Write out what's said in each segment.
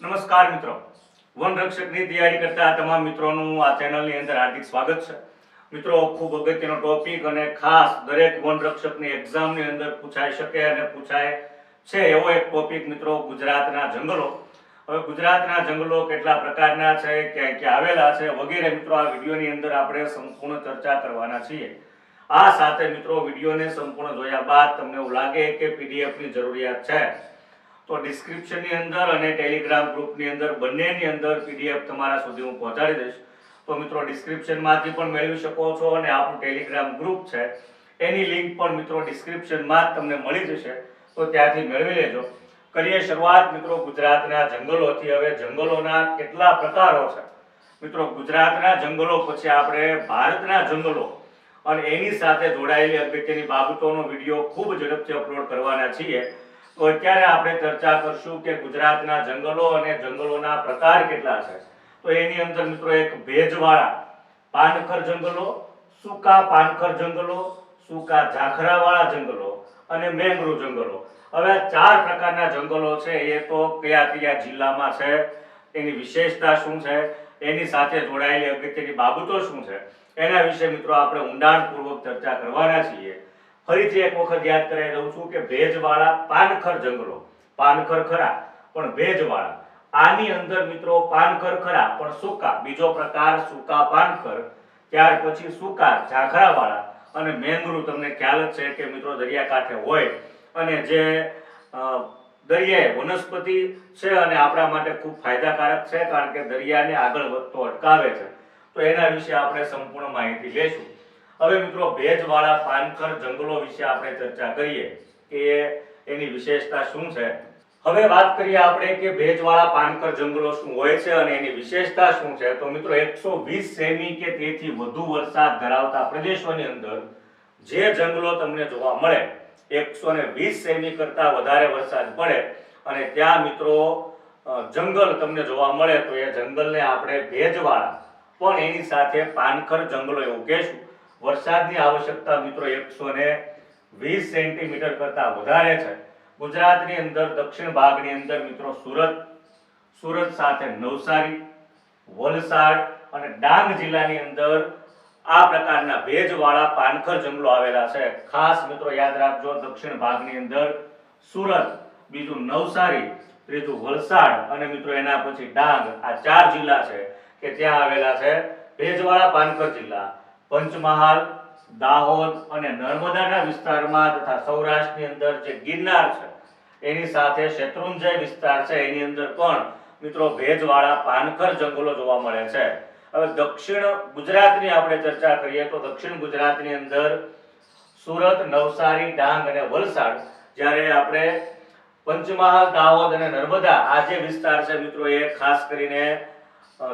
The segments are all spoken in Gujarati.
નમસ્કાર મિત્રો. વન રક્ષકની તૈયારી કરતા તમામ મિત્રોનું આ ચેનલની અંદર હાર્દિક સ્વાગત છે. મિત્રો, ખૂબ અગત્યનો ટોપિક અને ખાસ દરેક વન રક્ષકની એક્ઝામની અંદર પૂછાઈ શકે અને પૂછાય છે એવો એક ટોપિક મિત્રો, ગુજરાતના જંગલો. હવે ગુજરાતના જંગલો કેટલા પ્રકારના છે, ક્યાં ક્યાં આવેલા છે વગેરે મિત્રો, આ વિડીયોની અંદર આપણે સંપૂર્ણ ચર્ચા કરવાના છીએ. આ સાથે મિત્રો, વિડીયોને સંપૂર્ણ જોયા બાદ તમને એવું લાગે કે પીડીએફની જરૂરિયાત છે. તો ડિસ્ક્રિપ્શનની અંદર અને ટેલિગ્રામ ગ્રુપની અંદર બંનેની અંદર પીડીએફ તમારા સુધી હું પહોંચાડી દઈશ. તો મિત્રો ડિસ્ક્રિપ્શનમાંથી પણ મેળવી શકો છો અને આપણું ટેલિગ્રામ ગ્રુપ છે. એની લિંક પણ મિત્રો ડિસ્ક્રિપ્શનમાં જ તમને મળી જશે. તો ત્યાંથી મેળવી લેજો. કરીએ શરૂઆત મિત્રો ગુજરાતના જંગલોથી. હવે જંગલોના કેટલા પ્રકારો છે? મિત્રો, ગુજરાતના જંગલો પછી આપણે ભારતના જંગલો અને એની સાથે જોડાયેલી અગત્યની બાબતોનો વીડિયો ખૂબ ઝડપથી અપલોડ કરવાના છીએ. તો અત્યારે આપણે ચર્ચા કરશું કે ગુજરાતના જંગલો અને જંગલોના પ્રકાર કેટલા છે. તો એની અંદર મિત્રો એક ભેજવાળા પાનખર જંગલો, સૂકા પાનખર જંગલો, સૂકા ઝાખરાવાળા જંગલો અને મેંગ્રુવ જંગલો. હવે આ ચાર પ્રકારના જંગલો છે, એ તો કયા કયા જિલ્લામાં છે, એની વિશેષતા શું છે, એની સાથે જોડાયેલી અગત્યની બાબતો શું છે, એના વિશે મિત્રો આપણે ઊંડાણપૂર્વક ચર્ચા કરવાના છીએ. ફરીથી એક વખત યાદ કરાવી દઉં છું કે ભેજવાળા પાનખર જંગલો, પાનખર ખરા, પણ ભેજવાળા. આની અંદર મિત્રો પાનખર ખરા, પણ સૂકા. બીજો પ્રકાર સૂકા પાનખર, ત્યાર પછી સૂકા ઝાખરાવાળા અને મેંગરૂ તમને ખ્યાલ જ છે કે મિત્રો દરિયાકાંઠે હોય. અને જે દરિયાએ વનસ્પતિ છે અને આપણા માટે ખૂબ ફાયદાકારક છે, કારણ કે દરિયાને આગળ વધતો અટકાવે છે. તો એના વિશે આપણે સંપૂર્ણ માહિતી લેશું હવે મિત્રો ભેજવાળા પાનખર જંગલો વિશે આપણે ચર્ચા કરીએ કે એની વિશેષતા શું છે? હવે વાત કરીએ આપણે કે ભેજવાળા પાનખર જંગલો શું હોય છે અને એની વિશેષતા શું છે? તો મિત્રો 120 સેમી કે તેથી વધુ વરસાદ ધરાવતા પ્રદેશોની અંદર જે જંગલો તમને જોવા મળે 120 સેમી કરતા વધારે વરસાદ પડે અને ત્યાં મિત્રો જંગલ તમને જોવા મળે તો એ જંગલને આપણે ભેજવાળા પણ એની સાથે પાનખર જંગલો એવું કહેશું. વરસાદની આવશ્યકતા મિત્રો એકસો ને વીસ સેન્ટીમીટર કરતા વધારે છે. ગુજરાતની અંદર, દક્ષિણ ભાગની અંદર મિત્રો સુરત સુરત સાથે નવસારી, વલસાડ અને ડાંગ જિલ્લાની અંદર આ પ્રકારના ભેજવાળા પાનખર જંગલો આવેલા છે. ખાસ મિત્રો યાદ રાખજો, દક્ષિણ ભાગની અંદર સુરત, બીજું નવસારી, ત્રીજું વલસાડ અને મિત્રો એના પછી ડાંગ આ ચાર જિલ્લા છે કે ત્યાં આવેલા છે. ભેજવાળા પાનખર જિલ્લા. પંચમહાલ, દાહોદ અને નર્મદાના વિસ્તારમાં તથા સૌરાષ્ટ્રની અંદર જે ગિરનાર છે, એની સાથે શેત્રુંજય વિસ્તાર છે, એની અંદર પણ મિત્રો ભેજવાળા પાનખર જંગલો જોવા મળે છે. હવે દક્ષિણ ગુજરાતની આપણે ચર્ચા કરીએ તો દક્ષિણ ગુજરાતની અંદર સુરત, નવસારી, ડાંગ અને વલસાડ, જ્યારે આપણે પંચમહાલ, દાહોદ અને નર્મદા આ જે વિસ્તાર છે મિત્રો એ ખાસ કરીને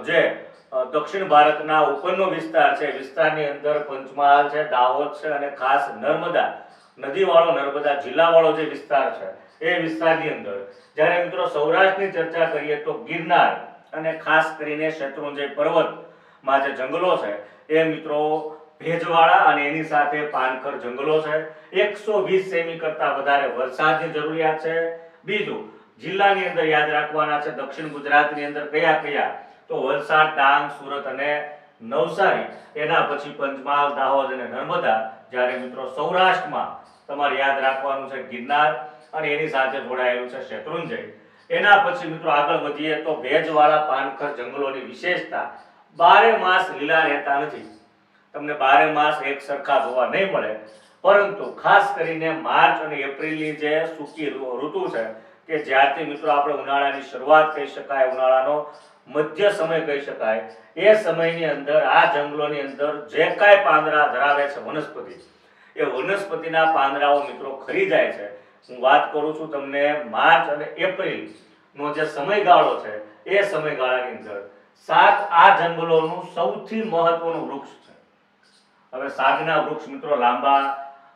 જે દક્ષિણ ભારતના ઉપરનો વિસ્તાર છે, વિસ્તારની અંદર પંચમહાલ છે, દાહોદ છે અને ખાસ નર્મદા, નદીવાળો નર્મદા જિલ્લાવાળો જે વિસ્તાર છે, એ વિસ્તારની અંદર. જ્યારે મિત્રો સૌરાષ્ટ્રની ચર્ચા કરીએ તો ગિરનાર અને ખાસ કરીને શત્રુંજય પર્વતમાં જે જંગલો છે, એ મિત્રો ભેજવાળા અને એની સાથે પાનખર જંગલો છે. એકસો વીસ સેમી કરતાં વધારે વરસાદની જરૂરિયાત છે. બીજું, જિલ્લાની અંદર યાદ રાખવાના છે, દક્ષિણ ગુજરાતની અંદર કયા કયા તો વલસાડ, ડાંગ, સુરત અને નવસારી, એના પછી પંચમહાલ, દાહોદ અને નર્મદા. જ્યારે મિત્રો સૌરાષ્ટ્રમાં તમારે યાદ રાખવાનું છે ગિરનાર અને એની સાથે જોડાયેલું છે શેત્રુંજય. એના પછી મિત્રો આગળ વધીએ તો ભેજવાળા પાનખર જંગલોની વિશેષતા. બારે માસ લીલા રહેતા નથી. તમને બારે માસ એક સરખા જોવા નહીં મળે. પરંતુ ખાસ કરીને માર્ચ અને એપ્રિલની જે સૂકી ઋતુ છે, કે જ્યારથી મિત્રો આપણે ઉનાળાની શરૂઆત કહી શકાય, ઉનાળાનો મધ્ય સમય કહી શકાય. એ સમયની અંદર, આ જંગલોની અંદર જે કાંઈ પાંદડા ધરાવે છે, વનસ્પતિ એ વનસ્પતિના પાંદડાઓ મિત્રો ખરી જાય છે. હું વાત કરું છું તમને માર્ચ અને એપ્રિલ નો જે સમયગાળો છે, એ સમયગાળાની અંદર સાગ આ જંગલોનું સૌથી મહત્વનું વૃક્ષ છે. હવે સાગના વૃક્ષ મિત્રો લાંબા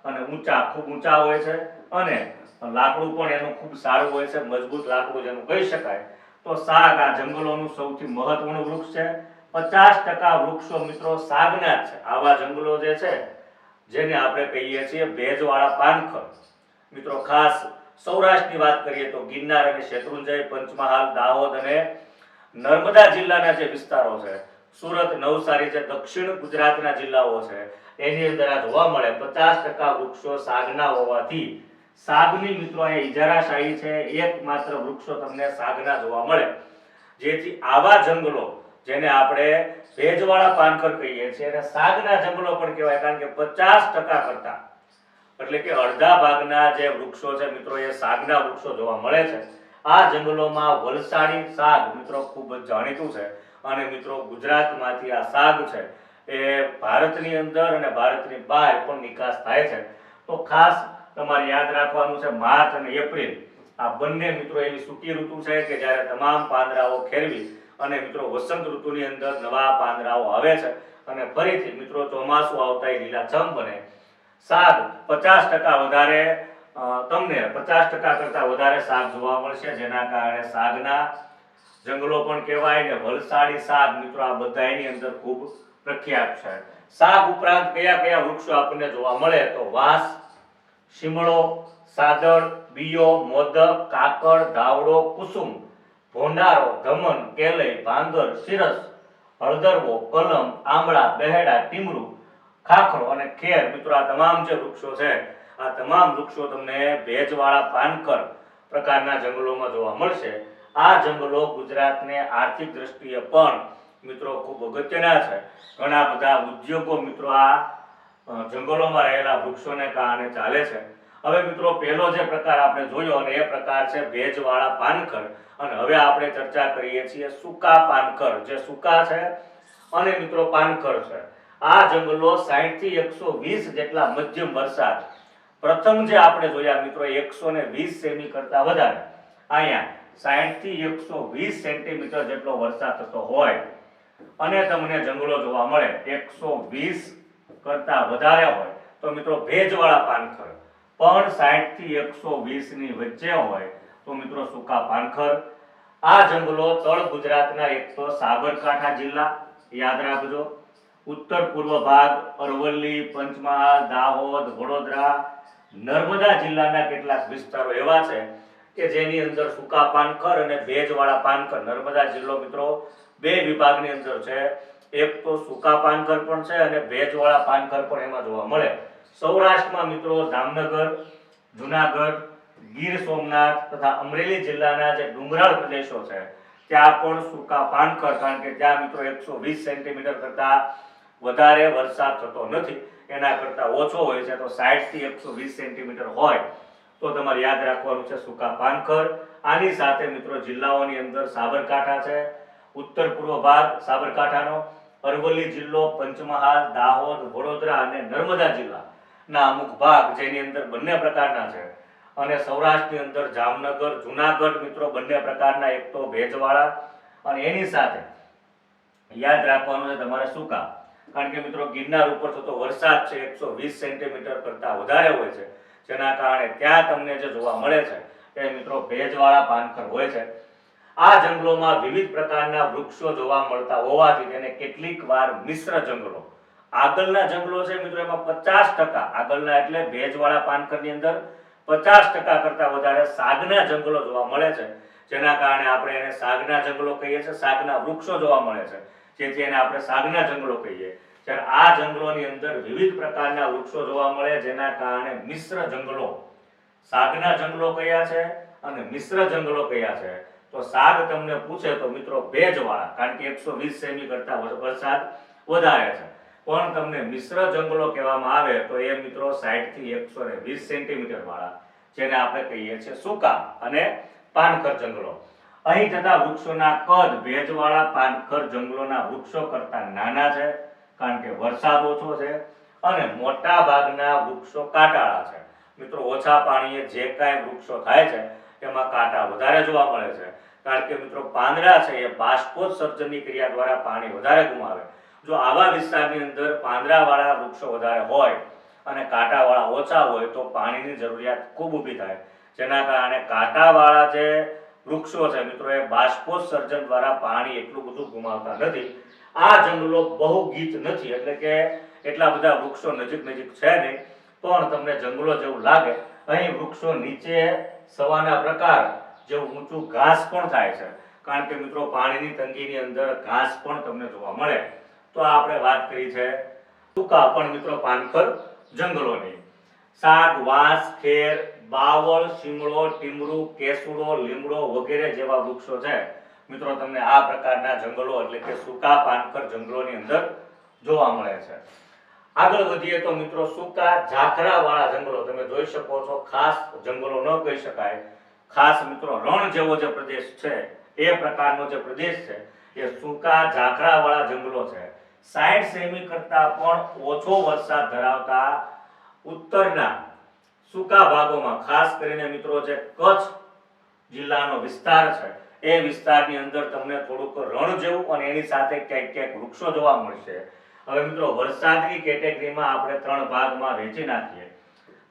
અને ઊંચા, ખૂબ ઊંચા હોય છે અને લાકડું પણ એનું ખૂબ સારું હોય છે, મજબૂત લાકડું જેનું કહી શકાય. તો સાગ આ જંગલોનું સૌથી મહત્વનું વૃક્ષ છે. પચાસ ટકા વૃક્ષો મિત્રો સાગના છે. આવા જંગલો જે છે, જેને આપણે કહીએ છીએ ભેજવાળા પાનખર. મિત્રો ખાસ સૌરાષ્ટ્રની વાત કરીએ તો ગિરનાર અને શેત્રુંજય, પંચમહાલ, દાહોદ અને નર્મદા જિલ્લાના જે વિસ્તારો છે, સુરત, નવસારી જે દક્ષિણ ગુજરાતના જિલ્લાઓ છે, એની અંદર આ જોવા મળે પચાસ ટકા વૃક્ષો સાગના હોવાથી સાગની મિત્રો, અહીંયા ઇજારાશાહી છે. એકમાત્ર વૃક્ષો તમને સાગના જોવા મળે. જેથી આવા જંગલો જેને આપણે ભેજવાળા પાનખર કહીએ છીએ અને સાગના જંગલો પણ કહેવાય, કારણ કે પચાસ ટકા કરતા. એટલે કે અડધા ભાગના જે વૃક્ષો છે મિત્રો, એ સાગના વૃક્ષો જોવા મળે છે. આ જંગલોમાં વલસાડી સાગ મિત્રો ખૂબ જ જાણીતું છે. અને મિત્રો, ગુજરાતમાંથી આ સાગ છે એ ભારતની અંદર અને ભારતની બહાર પણ નિકાસ થાય છે. તો ખાસ તમારે યાદ રાખવાનું છે માર્ચ અને એપ્રિલ. આ બંને મિત્રો એવી સૂકી ઋતુ છે કે જ્યારે તમામ પાંદડાઓ ખેરવી અને મિત્રો વસંત ઋતુની અંદર નવા પાંદડાઓ આવે છે અને ફરીથી મિત્રો ચોમાસું આવતા એ લીલાછમ બને. શાક પચાસ ટકા વધારે તમને પચાસ ટકા કરતાં વધારે શાક જોવા મળશે. જેના કારણે શાકના જંગલો પણ કહેવાય ને વલસાડી શાક મિત્રો આ બધા એની અંદર ખૂબ પ્રખ્યાત છે. શાક ઉપરાંત કયા કયા વૃક્ષો આપણને જોવા મળે તો વાંસ શીમળો સાદળ બીયો, મોદક કાકડ ધાવડો, કુસુમ, ભોંડારો ધમન કેલઈ ભાંગર શિરસ, હળદરવો, કલમ આંબળા બહેડા, ટીમરું, ખાખરો અને ખેર. મિત્રો, આ તમામ જે વૃક્ષો છે, આ તમામ વૃક્ષો તમને ભેજવાળા પાનકર પ્રકારના જંગલોમાં જોવા મળશે. આ જંગલો ગુજરાતને આર્થિક દ્રષ્ટિએ પણ, મિત્રો, ખૂબ અગત્યના છે. ઘણા બધા ઉદ્યોગો, મિત્રો, આ જંગલોમાં રહેલા વૃક્ષોને કારણે ચાલે છે. હવે મિત્રો, પહેલો જે પ્રકાર આપણે જોયો અને એ પ્રકાર છે ભેજવાળા પાનખર. અને હવે આપણે ચર્ચા કરીએ છીએ સૂકા પાનખર. જે સૂકા છે અને મિત્રો, પાનખર છે. આ જંગલો 60 થી એકસો વીસ જેટલા મધ્યમ વરસાદ. પ્રથમ જે આપણે જોયા મિત્રો, એકસો ને વીસ સેમી કરતા વધારે. અહીંયા 60 થી એકસો વીસ સેન્ટીમીટર જેટલો વરસાદ થતો હોય. અને તમને જંગલો જોવા મળે. એકસો વીસ કરતા વધારે હોય, તો મિત્રો ભેજવાળા પાનખર પણ સાઠથી એકસો વીસની વચ્ચે હોય, તો મિત્રો સૂકા પાનખર આ જંગલો તળ ગુજરાતના એક તો સાબરકાંઠા જિલ્લા, યાદ રાખજો. ઉત્તર પૂર્વ ભાગ, અરવલ્લી, પંચમહાલ, દાહોદ, વડોદરા, નર્મદા જિલ્લાના કેટલાક વિસ્તારો એવા છે કે જેની અંદર સૂકા પાનખર અને ભેજવાળા પાનખર નર્મદા જિલ્લો મિત્રો બે વિભાગની અંદર છે. એક તો સૂકા પાનખર પણ છે અને ભેજવાળા પાનખર પણ એમાં જોવા મળે. સૌરાષ્ટ્રમાં મિત્રો જામનગર, જુનાગઢ, ગીર સોમનાથ તથા અમરેલી જિલ્લાના જે ડુંગરાળ પ્રદેશો છે, ત્યાં પણ સૂકા પાનખર કારણ કે ત્યાં મિત્રો એકસો વીસ સેન્ટીમીટર કરતા વધારે વરસાદ થતો નથી. એના કરતા ઓછો હોય છે, તો સાઠથી એકસો વીસ સેન્ટીમીટર હોય. તો તમારે યાદ રાખવાનું છે સૂકા પાનખર આની સાથે મિત્રો જિલ્લાઓની અંદર સાબરકાંઠા છે, ઉત્તર પૂર્વ ભાગ સાબરકાંઠાનો અરવલ્લી જિલ્લો, પંચમહાલ, દાહોદ, વડોદરા અને નર્મદા જિલ્લાના અમુક ભાગ જેની અંદર બંને પ્રકારના છે. અને સૌરાષ્ટ્રની અંદર જામનગર, જુનાગઢ મિત્રો બંને પ્રકારના એક તો ભેજવાળા. અને એની સાથે યાદ રાખવાનું છે તમારે સૂકા કારણ કે મિત્રો ગિરનાર ઉપર થતો વરસાદ છે એકસો વીસ સેન્ટીમીટર કરતાં વધારે હોય છે. જેના કારણે ત્યાં તમને જે જોવા મળે છે, એ મિત્રો ભેજવાળા પાનખર હોય છે. આ જંગલોમાં વિવિધ પ્રકારના વૃક્ષો જોવા મળતા હોવાથી તેને કેટલીક વાર મિશ્ર જંગલો. આગળના જંગલો છે મિત્રો, એમાં પચાસ ટકા. આગળના એટલે ભેજવાળા પાનખરની અંદર પચાસ ટકા કરતાં વધારે સાગના જંગલો જોવા મળે છે. જેના કારણે આપણે એને સાગના જંગલો કહીએ છીએ, સાગના વૃક્ષો જોવા મળે છે. જેથી એને આપણે સાગના જંગલો કહીએ. જ્યારે આ જંગલોની અંદર વિવિધ પ્રકારના વૃક્ષો જોવા મળે, જેના કારણે મિશ્ર જંગલો. સાગના જંગલો કયા છે અને મિશ્ર જંગલો કયા છે? તો સાગ તમને પૂછે તો મિત્રો ભેજવાળા, કારણ કે એકસો વીસ સેમી કરતા વર- વરસાદ વધારે છે. પણ તમને મિશ્ર જંગલો કહેવામાં આવે તો એ મિત્રો 60 થી એકસો ને વીસ સેન્ટીમીટર વાળા, જેને આપણે કહીએ છીએ સૂકા અને પાનખર જંગલો. અહીં જતા વૃક્ષોના કદ ભેજવાળા, પાનખર જંગલોના વૃક્ષો કરતા નાના છે, કારણ કે વરસાદ ઓછો છે અને મોટા ભાગના વૃક્ષો કાંટાળા છે. મિત્રો ઓછા પાણીએ જે કાંઈ વૃક્ષો થાય છે, એમાં કાંટા વધારે જોવા મળે છે. કારણ કે મિત્રો પાંદડા છે એ બાષ્પોત્સર્જનની ક્રિયા દ્વારા પાણી વધારે ગુમાવે. જો આવા વિસ્તારની અંદર પાંદડાવાળા વૃક્ષો વધારે હોય અને કાંટાવાળા ઓછા હોય તો પાણીની જરૂરિયાત ખૂબ ઊભી થાય. જેના કારણે કાંટાવાળા જે વૃક્ષો છે મિત્રો એ બાષ્પોત્સર્જન દ્વારા પાણી એટલું બધું ગુમાવતા નથી. આ જંગલો બહુ ગીત નથી, એટલે કે એટલા બધા વૃક્ષો નજીક નજીક છે નહીં. પણ તમને જંગલો જેવું લાગે. અહીં વૃક્ષો નીચે સવાના પ્રકાર જેવું ઊંચું ઘાસ પણ થાય છે. કારણ કે મિત્રો, પાણીની તંગીની અંદર ઘાસ પણ તમને જોવા મળે. તો આપણે વાત કરી છે સૂકા પણ મિત્રો પાનખર જંગલોની. શાક, વાંસ, ખેર, બાવળ, શીમળો ટીમરું કેસુડો, લીમડો વગેરે જેવા વૃક્ષો છે. મિત્રો, તમને આ પ્રકારના જંગલો એટલે કે સૂકા પાનખર જંગલોની અંદર જોવા મળે છે. આગળ વધીએ તો મિત્રો, સૂકા ઝાખરા વાળા જંગલો તમે જોઈ શકો છો. ખાસ જંગલો ન કહી શકાય. ખાસ મિત્રો, રણ જેવો જે પ્રદેશ છે, એ પ્રકારનો જે પ્રદેશ છે, એ સૂકા ઝાકરાવાળા જંગલો છે. સાઠ સેમી કરતાં પણ ઓછો વરસાદ ધરાવતા ઉત્તરના સૂકા ભાગોમાં, ખાસ કરીને મિત્રો, જે કચ્છ જિલ્લાનો વિસ્તાર છે, એ વિસ્તારની અંદર તમને થોડુંક રણ જેવું અને એની સાથે ક્યાંક ક્યાંક વૃક્ષો જોવા મળશે. હવે મિત્રો, વરસાદની કેટેગરીમાં આપણે ત્રણ ભાગમાં વહેંચી નાખીએ.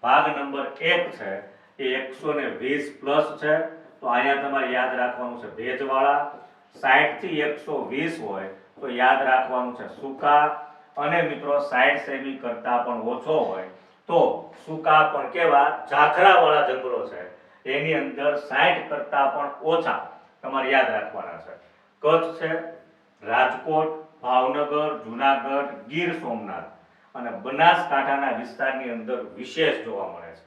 ભાગ નંબર એક છે એ એકસો ને વીસ પ્લસ છે, તો અહીંયા તમારે યાદ રાખવાનું છે ભેજવાળા. સાઠથી એકસો વીસ હોય, તો યાદ રાખવાનું છે સૂકા. અને મિત્રો સાઠ સેમી કરતા પણ ઓછો હોય, તો સૂકા પણ કેવા? ઝાખરાવાળા જંગલો છે. એની અંદર સાઠ કરતા પણ ઓછા તમારે યાદ રાખવાના છે. કચ્છ છે, રાજકોટ, ભાવનગર, જુનાગઢ, ગીર સોમનાથ. અને બનાસકાંઠાના વિસ્તારની અંદર વિશેષ જોવા મળે છે.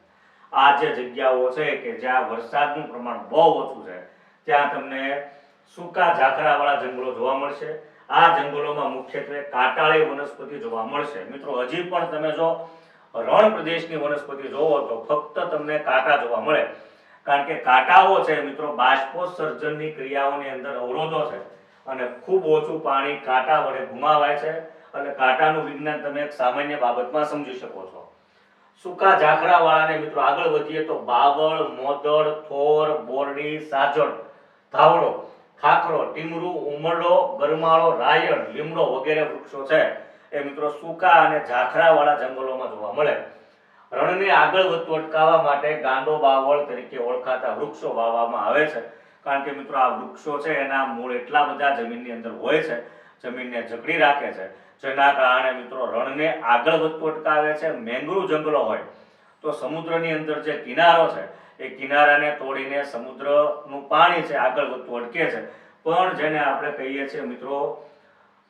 આ જે જગ્યાઓ છે કે જ્યાં વરસાદનું પ્રમાણ બહુ ઓછું છે, ત્યાં તમને સૂકા ઝાકરાવાળા જંગલો જોવા મળશે. આ જંગલોમાં મુખ્યત્વે કાંટાળી વનસ્પતિ જોવા મળશે. મિત્રો, હજી પણ તમે જો રણ પ્રદેશની વનસ્પતિ જોવો તો ફક્ત તમને કાંટા જોવા મળે. કારણ કે કાંટાઓ છે, મિત્રો, બાષ્પોત્સર્જનની ક્રિયાઓની અંદર અવરોધો છે અને ખૂબ ઓછું પાણી કાંટા વડે ગુમાવાય છે. અને કાંટાનું વિજ્ઞાન તમે એક સામાન્ય બાબતમાં સમજી શકો છો. સૂકા ઝાખરા વાળાને મિત્રો આગળ વધીએ તો બાવળ, મોદળ, થોર બોરડી સાજળ ધાવડો ખાખરો, ટીમરું, ઉમરડો, ગરમાળો, રાયણ, લીમડો વગેરે વૃક્ષો છે. એ મિત્રો સૂકા અને ઝાખરા વાળા જંગલોમાં જોવા મળે. રણને આગળ વધતું અટકાવવા માટે ગાંડો બાવળ તરીકે ઓળખાતા વૃક્ષો વાવવામાં આવે છે. કારણ કે મિત્રો આ વૃક્ષો છે, એના મૂળ એટલા બધા જમીનની અંદર હોય છે, જમીનને જકડી રાખે છે. જેના કારણે મિત્રો રણને આગળ વધતું અટકાવે છે, મેંગ્રુવ જંગલો હોય, તો સમુદ્રની અંદર જે કિનારો છે, એ કિનારાને તોડીને સમુદ્રનું પાણી છે, આગળ વધતું અટકે છે. પણ જેને આપણે કહીએ છીએ મિત્રો,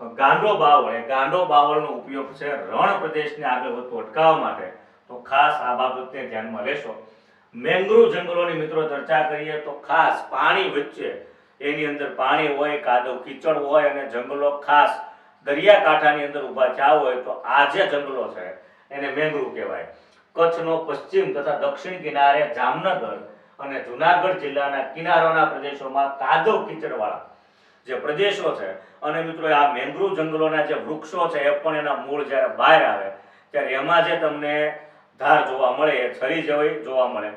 ગાંડો બાવળ, એ ગાંડો બાવળનો ઉપયોગ છે રણ પ્રદેશને આગળ વધતું અટકાવવા માટે. તો ખાસ આ બાબતને ધ્યાનમાં લેશો. મેંગ્રુવ જંગલોની મિત્રો ચર્ચા કરીએ તો ખાસ પાણી વચ્ચે, એની અંદર પાણી હોય, કાદવ કીચડ હોય અને જંગલો ખાસ દરિયાકાંઠાની અંદર ઊભા થયા હોય તો આ જે જંગલો છે, એને મેંગ્રુવ કહેવાય. કચ્છનો પશ્ચિમ તથા દક્ષિણ કિનારે જામનગર અને જુનાગઢ જિલ્લાના કિનારાના પ્રદેશોમાં કાદવ કીચડવાળા જે પ્રદેશો છે, અને મિત્રો આ મેંગ્રુવ જંગલોના જે વૃક્ષો છે, એ પણ એના મૂળ જ્યારે બહાર આવે, ત્યારે એમાં જે તમને ધાર જોવા મળે, એ છરી જેવી જોવા મળે.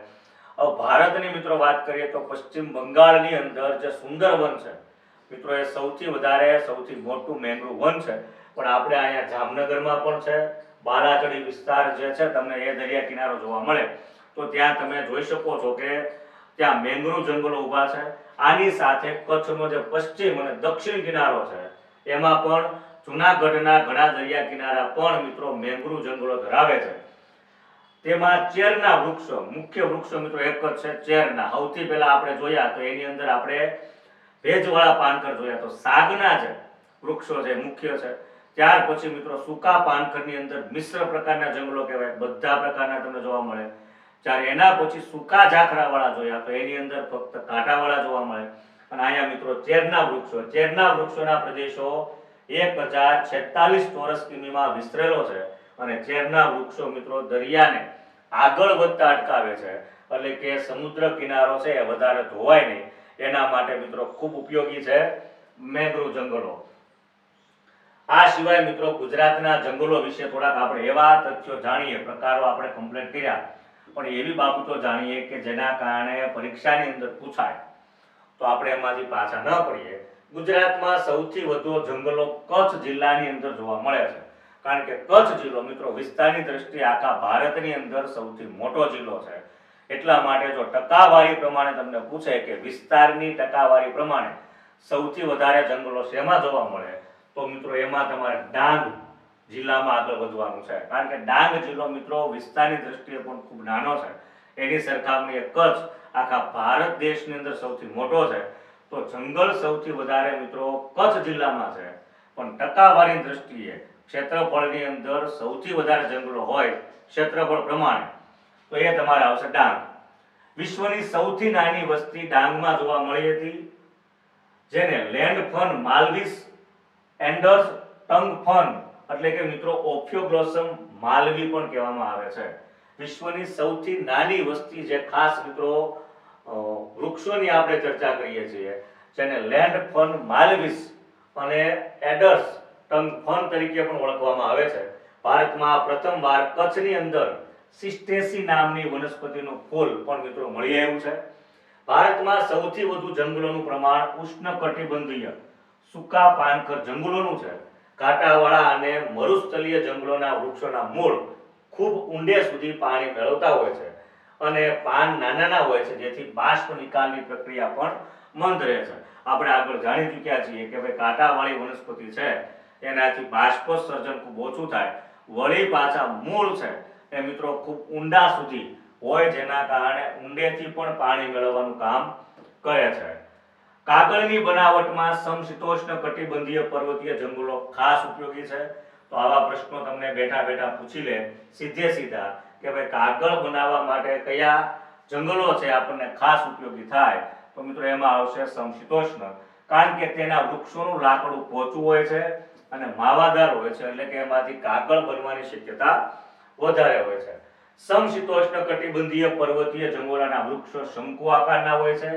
હવે ભારતની મિત્રો વાત કરીએ તો પશ્ચિમ બંગાળની અંદર જે સુંદરવન છે મિત્રો, એ સૌથી વધારે, સૌથી મોટું મેંગ્રુવ વન છે. પણ આપણે અહીંયા જામનગરમાં પણ છે. બાલાચડી વિસ્તાર જે છે, તમને એ દરિયા કિનારો જોવા મળે. તો ત્યાં તમે જોઈ શકો છો કે ત્યાં મેંગ્રુવ જંગલો ઊભા છે. આની સાથે કચ્છનો જે પશ્ચિમ અને દક્ષિણ કિનારો છે, એમાં પણ જુનાગઢના ઘણા દરિયા કિનારા પણ મિત્રો મેંગ્રુવ જંગલો ધરાવે છે. તેમાં ચેરના વૃક્ષો, મુખ્ય વૃક્ષો મિત્રો એક જ છે, ચેરના. સૌથી પહેલા આપણે જોયા તો એની અંદર આપણે ભેજવાળા પાનખર જોયા તો સાગના જે વૃક્ષો છે, મુખ્ય છે. ત્યાર પછી મિત્રો સૂકા પાનખરની અંદર મિશ્ર પ્રકારના જંગલો કહેવાય, બધા પ્રકારના તમને જોવા મળે. જ્યારે એના પછી સૂકા ઝાખરાવાળા જોયા તો એની અંદર ફક્ત કાંટાવાળા જોવા મળે. અને અહીંયા મિત્રો ચેરના વૃક્ષો ચેરના વૃક્ષોના પ્રદેશો એક હજાર છેતાલીસ ચોરસ કિમીમાં વિસ્તરેલો છે. અને ચેરના વૃક્ષો મિત્રો દરિયાને આગળ વધતા અટકાવે છે. એટલે કે સમુદ્ર કિનારો છે, એ વધારે ધોવાય નહીં. એના માટે મિત્રો ખૂબ ઉપયોગી છે મેંગ્રુવ જંગલો. આ સિવાય મિત્રો ગુજરાતના જંગલો વિશે થોડાક આપણે એવા તથ્યો જાણીએ, પ્રકારો આપણે કમ્પ્લીટ કર્યા. પણ એવી બાબતો જાણીએ કે જેના કારણે પરીક્ષાની અંદર પૂછાય. તો આપણે એમાંથી પાછા ન પડીએ. ગુજરાતમાં સૌથી વધુ જંગલો કચ્છ જિલ્લાની અંદર જોવા મળે છે. કારણ કે કચ્છ જિલ્લો મિત્રો વિસ્તારની દ્રષ્ટિએ આખા ભારતની અંદર સૌથી મોટો જિલ્લો છે. એટલા માટે જો ટકાવારી પ્રમાણે તમને પૂછે કે વિસ્તારની ટકાવારી પ્રમાણે સૌથી વધારે જંગલો શેમાં જોવા મળે, તો મિત્રો એમાં તમારે ડાંગ જિલ્લામાં આગળ વધવાનું છે. કારણ કે ડાંગ જિલ્લો મિત્રો વિસ્તારની દ્રષ્ટિએ પણ ખૂબ નાનો છે. એની સરખામણીએ કચ્છ આખા ભારત દેશની અંદર સૌથી મોટો છે. તો જંગલ સૌથી વધારે મિત્રો કચ્છ જિલ્લામાં છે. પણ ટકાવારી દ્રષ્ટિએ ક્ષેત્રફળની અંદર સૌથી વધારે જંગલો હોય ક્ષેત્રફળ પ્રમાણે તો એ તમારે આવશે ડાંગ. વિશ્વની સૌથી નાની વસ્તી ડાંગમાં જોવા મળી હતી, જેને લેન્ડ ફન માલવીસ એન્ડર્સ ટંગ ફન એટલે કે મિત્રો ઓફિયોગ્લોસમ માલવી પણ કહેવામાં આવે છે. વિશ્વની સૌથી નાની વસ્તી જે ખાસ મિત્રો વૃક્ષોની આપણે ચર્ચા કરીએ છીએ, જેને લેન્ડ ફન માલવીસ અને એડર્સ ટંગ ફન તરીકે પણ ઓળખવામાં આવે છે. ભારતમાં પ્રથમવાર કચ્છની અંદર સિસ્ટેસી નામની વનસ્પતિનું ફૂલ પણ મિત્રો મળી આવ્યું છે. ભારતમાં સૌથી વધુ જંગલોનું પ્રમાણ ઉષ્ણકટિબંધીય સૂકા પાનખર જંગલોનું છે. કાંટાવાળા અને મરુસ્થલીય જંગલોના વૃક્ષોના મૂળ ખૂબ ઊંડે સુધી પાણી મેળવતા હોય છે અને પાન નાના હોય છે, જેથી બાષ્પ નિકાલની પ્રક્રિયા પણ મંદ રહે છે. આપણે આગળ જાણી ચૂક્યા છીએ કે ભાઈ કાંટાવાળી વનસ્પતિ છે, એનાથી બાષ્પોત્સર્જન ખૂબ ઓછું થાય. વળી પાછા મૂળ છે. એ મિત્રો ખૂબ ઊંડા સુધી હોય જેના કારણે ઊંડેથી પણ પાણી મેળવવાનું કામ કરે છે. કાગળની બનાવટમાં સમશીતોષ્ણ કટિબંધીય પર્વતીય જંગલો ખાસ ઉપયોગી છે. તો આવા પ્રશ્નો તમને બેઠા બેઠા પૂછી લે, સીધે સીધા કે ભાઈ કાગળ બનાવવા માટે કયા જંગલો છે આપણને ખાસ ઉપયોગી થાય? તો મિત્રો એમાં આવશે સમશીતોષ્ણ. કારણ કે તેના વૃક્ષોનું લાકડું પોચું હોય છે અને માવાદાર હોય છે, એટલે કે એમાંથી કાગળ બનવાની શક્યતા વધારે હોય છે. સમશીતોષ્ણ કટિબંધીય પર્વતીય જંગોળાના વૃક્ષો શંકુ આકારના હોય છે,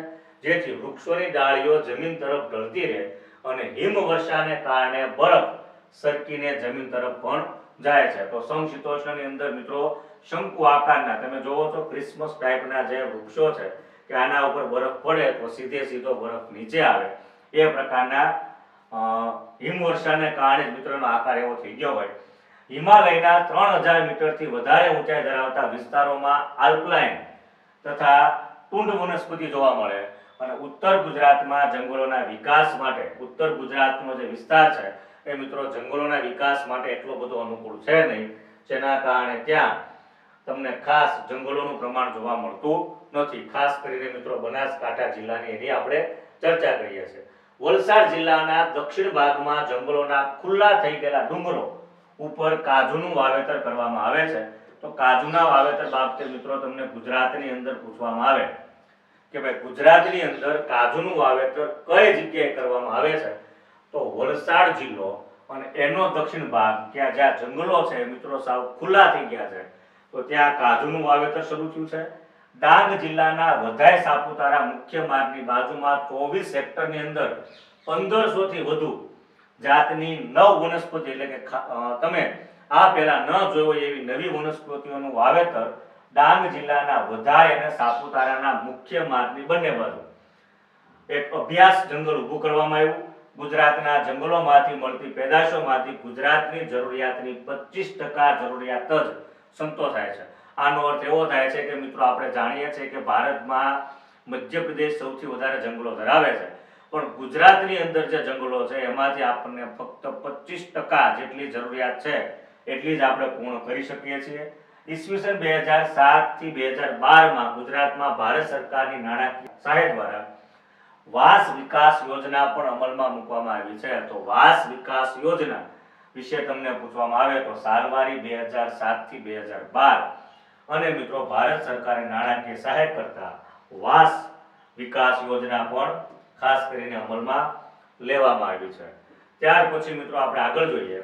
જેથી વૃક્ષોની ડાળીઓ જમીન તરફ ઢળતી રહે અને હિમવર્ષાને કારણે બરફ સરકીને જમીન તરફ પણ જાય છે. તો સમશીતોષ્ણની અંદર મિત્રો, શંકુ આકારના, તમે જોવો છો, ક્રિસમસ ટાઈપના જે વૃક્ષો છે કે આના ઉપર બરફ પડે તો સીધે સીધો બરફ નીચે આવે. એ પ્રકારના હિમવર્ષાને કારણે મિત્રોનો આકાર એવો થઈ ગયો હોય. હિમાલયના ત્રણ હજાર મીટરથી વધારે ઊંચાઈ ધરાવતા વિસ્તારોમાં આલ્પલાઇન તથા ટુંડ વનસ્પતિ જોવા મળે. અને ઉત્તર ગુજરાતમાં જંગલોના વિકાસ માટે, ઉત્તર ગુજરાતનો જે વિસ્તાર છે, એ મિત્રો જંગલોના વિકાસ માટે એટલો બધો અનુકૂળ છે નહીં. જેના કારણે ત્યાં તમને ખાસ જંગલોનું પ્રમાણ જોવા મળતું નથી. ખાસ કરીને મિત્રો બનાસકાંઠા જિલ્લાની એની આપણે ચર્ચા કરીએ છીએ. વલસાડ જિલ્લાના દક્ષિણ ભાગમાં જંગલોના ખુલ્લા થઈ ગયેલા ડુંગરો ઉપર કાજુનું વાવેતર કરવામાં આવે છે. તો કાજુના વાવેતર બાબતે મિત્રો તમને ગુજરાતની અંદર પૂછવામાં આવે કે ભાઈ ગુજરાતની અંદર કાજુનું વાવેતર કઈ જગ્યાએ કરવામાં આવે છે? તો વલસાડ જિલ્લો અને એનો દક્ષિણ ભાગ ત્યાં જ્યાં જંગલો છે મિત્રો સાવ ખુલ્લા થઈ ગયા છે. તો ત્યાં કાજુનું વાવેતર શરૂ થયું છે. ડાંગ જિલ્લાના વધાય સાપુતારા મુખ્ય માર્ગની બાજુમાં ચોવીસ હેક્ટરની અંદર પંદરસો થી વધુ જાતની નવ વનસ્પતિ એટલે કે તમે આ પહેલા ન જોયો એવી નવી વનસ્પતિઓનું વાવેતર ડાંગ જિલ્લાના વધાય અને સાપુતારાના મુખ્ય માર્ગની બંને બાજુ. એક અભ્યાસ જંગલ ઊભું કરવામાં આવ્યું. ગુજરાતના જંગલોમાંથી મળતી પેદાશોમાંથી ગુજરાતની જરૂરિયાતની પચીસ ટકા જરૂરિયાત જ સંતોષાય છે. આનો અર્થ એવો થાય છે કે મિત્રો આપણે જાણીએ છીએ કે ભારતમાં મધ્યપ્રદેશ સૌથી વધારે જંગલો ધરાવે છે. પણ ગુજરાતની અંદર જે જંગલો છે, એમાંથી આપણને ફક્ત પચીસ ટકા જેટલી જરૂરિયાત છે, એટલી જ આપણે પૂર્ણ કરી શકીએ છીએ. ઈસવીસન બે હજાર સાતથી બે હજાર બારમાં ગુજરાતમાં ભારત સરકારની નાણાકીય સહાય દ્વારા વાસ વિકાસ યોજના પણ અમલમાં મૂકવામાં આવી છે. તો વાસ વિકાસ યોજના વિશે તમને પૂછવામાં આવે તો સારવારી બે હજાર સાતથી બે હજાર બાર અને મિત્રો, ભારત સરકારે નાણાકીય સહાય કરતા વાસ વિકાસ યોજના પણ ખાસ કરીને અમલમાં લેવામાં આવ્યું છે. ત્યાર પછી મિત્રો આપણે આગળ જોઈએ.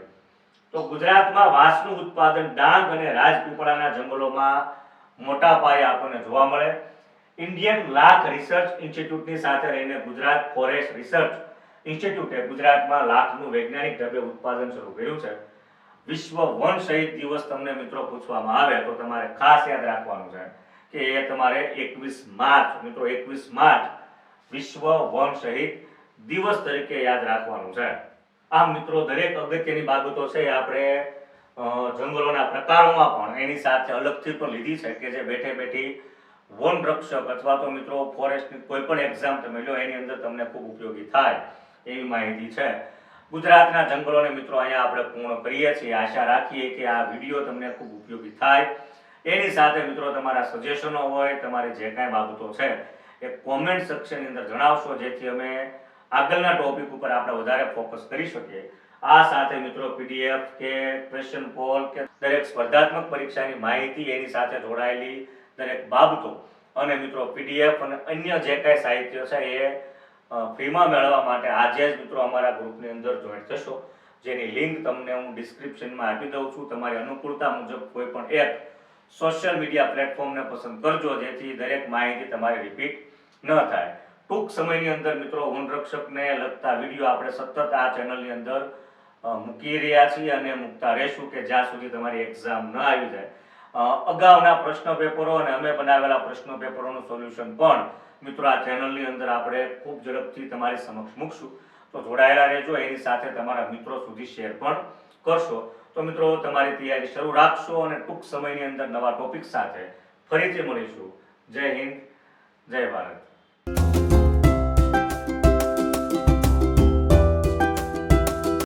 તો ગુજરાતમાં વાંસનું ઉત્પાદન ડાંગ અને રાજપીપળાના જંગલોમાં મોટા પાયે આપણને જોવા મળે. ઇન્ડિયન લાખ રિસર્ચ ઇન્સ્ટિટ્યૂટની સાથે રહીને ગુજરાત ફોરેસ્ટ રિસર્ચ ઇન્સ્ટિટ્યૂટે ગુજરાતમાં લાખનું વૈજ્ઞાનિક ઢબે ઉત્પાદન શરૂ કર્યું છે. વિશ્વ વન શહીદ દિવસ તમને મિત્રો પૂછવામાં આવે તો તમારે ખાસ યાદ રાખવાનું છે કે એ તમારે એકવીસ માર્ચ મિત્રો એકવીસ માર્ચ વિશ્વ વન શહીદ દિવસ તરીકે યાદ રાખવાનું છે. આમ મિત્રો, દરેક અગત્યની બાબતો છે આપણે જંગલોના પ્રકારોમાં પણ એની સાથે અલગથી પણ લીધી છે કે જે બેઠે બેઠી વન રક્ષક અથવા તો મિત્રો, ફોરેસ્ટની કોઈ પણ એક્ઝામ તમે લો, એની અંદર તમને ખૂબ ઉપયોગી થાય એવી માહિતી છે. ગુજરાતના જંગલોને મિત્રો, અહીંયા આપણે પૂર્ણ કરીએ છીએ. આશા રાખીએ કે આ વીડિયો તમને ખૂબ ઉપયોગી થાય. એની સાથે મિત્રો, તમારા સજેશનો હોય, તમારી જે કાંઈ બાબતો છે એ કોમેન્ટ સેક્શનની અંદર જણાવશો, જેથી અમે આગળના ટોપિક ઉપર આપણે વધારે ફોકસ કરી શકીએ. આ સાથે મિત્રો પીડીએફ કે ક્વેશ્ચન પોલ કે દરેક સ્પર્ધાત્મક પરીક્ષાની માહિતી એની સાથે જોડાયેલી દરેક બાબતો અને મિત્રો પીડીએફ અને અન્ય જે કાંઈ સાહિત્ય છે એ ફ્રીમાં મેળવવા માટે આજે જ મિત્રો અમારા ગ્રુપની અંદર જોઈન થશો. જેની લિંક તમને હું ડિસ્ક્રિપ્શનમાં આપી દઉં છું. તમારી અનુકૂળતા મુજબ કોઈ પણ એપ સોશિયલ મીડિયા પ્લેટફોર્મને પસંદ કરજો, જેથી દરેક માહિતી તમારી રિપીટ ન થાય. ટૂંક સમયની અંદર મિત્રો વનરક્ષકને લગતા વીડિયો આપણે સતત આ ચેનલની અંદર મૂકી રહ્યા છીએ અને મૂકતા રહેશું કે જ્યાં સુધી તમારી એક્ઝામ ન આવી જાય. અગાઉના પ્રશ્ન પેપરો અને અમે બનાવેલા પ્રશ્ન પેપરોનું સોલ્યુશન પણ મિત્રો આ ચેનલની અંદર આપણે ખૂબ ઝડપથી તમારી સમક્ષ મૂકશું. તો જોડાયેલા રહેજો, એની સાથે તમારા મિત્રો સુધી શેર પણ કરશો. તો મિત્રો, તમારી તૈયારી શરૂ રાખશો અને ટૂંક સમયની અંદર નવા ટોપિક સાથે ફરીથી મળીશું. જય હિન્દ, જય ભારત.